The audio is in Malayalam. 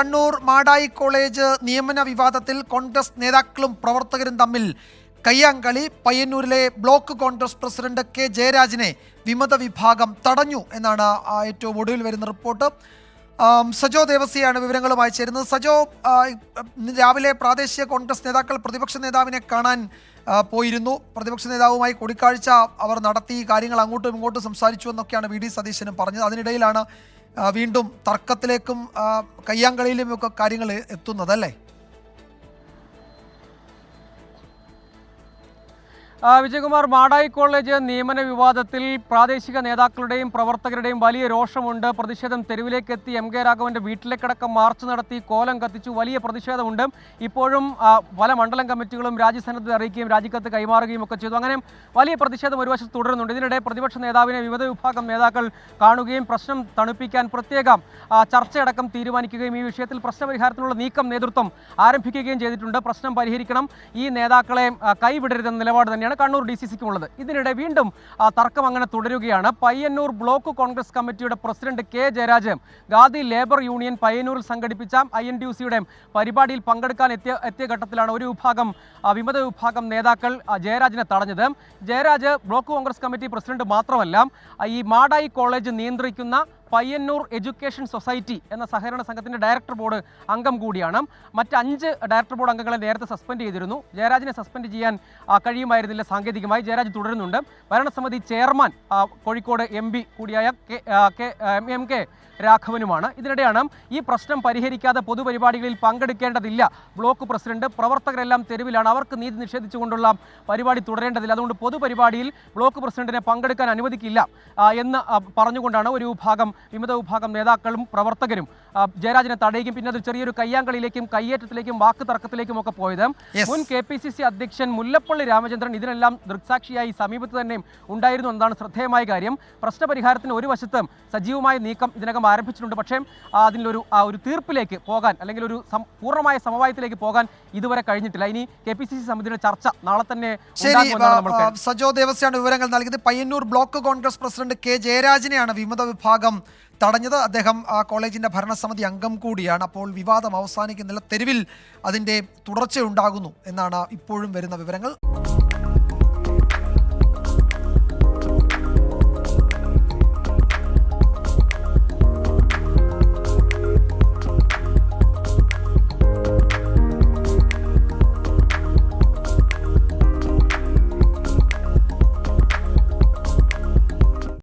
കണ്ണൂർ മാടായി കോളേജ് നിയമന വിവാദത്തിൽ കോൺഗ്രസ് നേതാക്കളും പ്രവർത്തകരും തമ്മിൽ കയ്യാങ്കളി. പയ്യന്നൂരിലെ ബ്ലോക്ക് കോൺഗ്രസ് പ്രസിഡന്റ് കെ. ജയരാജിനെ വിമത വിഭാഗം തടഞ്ഞു എന്നാണ് ഏറ്റവും ഒടുവിൽ വരുന്ന റിപ്പോർട്ട്. സജോ ദേവസിയാണ് വിവരങ്ങളുമായി ചേരുന്നത്. സജോ രാവിലെ പ്രാദേശിക കോൺഗ്രസ് നേതാക്കൾ പ്രതിപക്ഷ നേതാവിനെ കാണാൻ പോയിരുന്നു. പ്രതിപക്ഷ നേതാവുമായി കൂടിക്കാഴ്ച അവർ നടത്തി കാര്യങ്ങൾ അങ്ങോട്ടും ഇങ്ങോട്ടും സംസാരിച്ചു എന്നൊക്കെയാണ് വി. ഡി. സതീശനും പറഞ്ഞത്. അതിനിടയിലാണ് വീണ്ടും തർക്കത്തിലേക്കും കയ്യാങ്കളിയിലും ഒക്കെ കാര്യങ്ങൾ എത്തുന്നത് അല്ലേ വിജയകുമാർ മാടായി കോളേജ് നിയമന വിവാദത്തിൽ പ്രാദേശിക നേതാക്കളുടെയും പ്രവർത്തകരുടെയും വലിയ രോഷമുണ്ട്. പ്രതിഷേധം തെരുവിലേക്ക് എത്തി എം കെ രാഘവന്റെ വീട്ടിലേക്കടക്കം മാർച്ച് നടത്തി കോലം കത്തിച്ചു. വലിയ പ്രതിഷേധമുണ്ട്. ഇപ്പോഴും പല മണ്ഡലം കമ്മിറ്റികളും രാജ്യസന്നദ്ധത അറിയിക്കുകയും രാജിക്കത്ത് കൈമാറുകയും ഒക്കെ ചെയ്തു. അങ്ങനെ വലിയ പ്രതിഷേധം ഒരു വശത്ത് തുടരുന്നുണ്ട്. ഇതിനിടെ പ്രതിപക്ഷ നേതാവിനെ വിവിധ വിഭാഗം നേതാക്കൾ കാണുകയും പ്രശ്നം തണുപ്പിക്കാൻ പ്രത്യേക ചർച്ചയടക്കം തീരുമാനിക്കുകയും ഈ വിഷയത്തിൽ പ്രശ്നപരിഹാരത്തിനുള്ള നീക്കം നേതൃത്വം ആരംഭിക്കുകയും ചെയ്തിട്ടുണ്ട്. പ്രശ്നം പരിഹരിക്കണം. ഈ നേതാക്കളെ കൈവിടരുതെന്ന നിലപാട് തന്നെയാണ്. കണ്ണൂർ ഡി സി സിക്കുമുള്ളത് ഇതിനിടെ വീണ്ടും തർക്കം അങ്ങനെ തുടരുകയാണ്. പയ്യന്നൂർ ബ്ലോക്ക് കോൺഗ്രസ് കമ്മിറ്റിയുടെ president K Jayarajan Gandhi labour union പയ്യന്നൂരിൽ സംഘടിപ്പിച്ച ഐ എൻ ഡി യു സിയുടെ പരിപാടിയിൽ പങ്കെടുക്കാൻ എത്തിയ എത്തിയ ഘട്ടത്തിലാണ് ഒരു വിഭാഗം വിമത വിഭാഗം നേതാക്കൾ ജയരാജിനെ തടഞ്ഞത്. Jayaraj block Congress committee president മാത്രമല്ല ഈ മാടായി കോളേജ് നിയന്ത്രിക്കുന്ന പയ്യന്നൂർ എഡ്യൂക്കേഷൻ സൊസൈറ്റി എന്ന സഹകരണ സംഘത്തിന്റെ ഡയറക്ടർ ബോർഡ് അംഗം കൂടിയാണ്. മറ്റ് അഞ്ച് ഡയറക്ടർ ബോർഡ് അംഗങ്ങളെ നേരത്തെ സസ്പെൻഡ് ചെയ്തിരുന്നു. ജയരാജിനെ സസ്പെൻഡ് ചെയ്യാൻ കഴിയുമായിരുന്നില്ല. സാങ്കേതികമായി ജയരാജ് തുടരുന്നുണ്ട്. ഭരണസമിതി ചെയർമാൻ കോഴിക്കോട് എം പി കൂടിയായ കെ എം കെ രാഘവനുമാണ്. ഇതിനിടെയാണ് ഈ പ്രശ്നം പരിഹരിക്കാതെ പൊതുപരിപാടികളിൽ പങ്കെടുക്കേണ്ടതില്ല. Block president പ്രവർത്തകരെല്ലാം തെരുവിലാണ്. അവർക്ക് നീതി നിഷേധിച്ചുകൊണ്ടുള്ള പരിപാടി തുടരേണ്ടതില്ല. അതുകൊണ്ട് പൊതുപരിപാടിയിൽ ബ്ലോക്ക് പ്രസിഡന്റിനെ പങ്കെടുക്കാൻ അനുവദിക്കില്ല എന്ന് പറഞ്ഞുകൊണ്ടാണ് ഒരു വിഭാഗം വിമത വിഭാഗം നേതാക്കളും പ്രവർത്തകരും. ജയരാജനെ തടയുകയും പിന്നെ അത് ചെറിയൊരു കയ്യാങ്കളിയിലേക്കും കയ്യേറ്റത്തിലേക്കും വാക്ക് തർക്കത്തിലേക്കും ഒക്കെ പോയത്. മുൻ കെ പി സി സി അധ്യക്ഷൻ മുല്ലപ്പള്ളി രാമചന്ദ്രൻ ഇതിനെല്ലാം ദൃക്സാക്ഷിയായി സമീപത്ത് തന്നെ ഉണ്ടായിരുന്നു എന്നതാണ് ശ്രദ്ധേയമായ കാര്യം. പ്രശ്നപരിഹാരത്തിന് ഒരു വശത്ത് സജീവമായ നീക്കം ഇതിനകം ആരംഭിച്ചിട്ടുണ്ട്. പക്ഷേ അതിലൊരു ആ, ഒരു തീർപ്പിലേക്ക് പോകാൻ അല്ലെങ്കിൽ ഒരു പൂർണമായ സമവായത്തിലേക്ക് പോകാൻ ഇതുവരെ കഴിഞ്ഞിട്ടില്ല. ഇനി കെ പി സി സി സമിതിയുടെ ചർച്ച നാളെ തന്നെ സജോ ദേവസ്യാണ് വിവരങ്ങൾ നൽകിയത്. Payyanur block Congress president K ജയരാജനെയാണ് വിമത വിഭാഗം തടഞ്ഞത്. അദ്ദേഹം ആ കോളേജിന്റെ ഭരണസമിതി അംഗം കൂടിയാണ്. അപ്പോൾ വിവാദം അവസാനിക്കുന്നില്ല. തെരുവിൽ അതിന്റെ തുടർച്ചയുണ്ടാകുന്നു എന്നാണ് ഇപ്പോഴും വരുന്ന വിവരങ്ങൾ.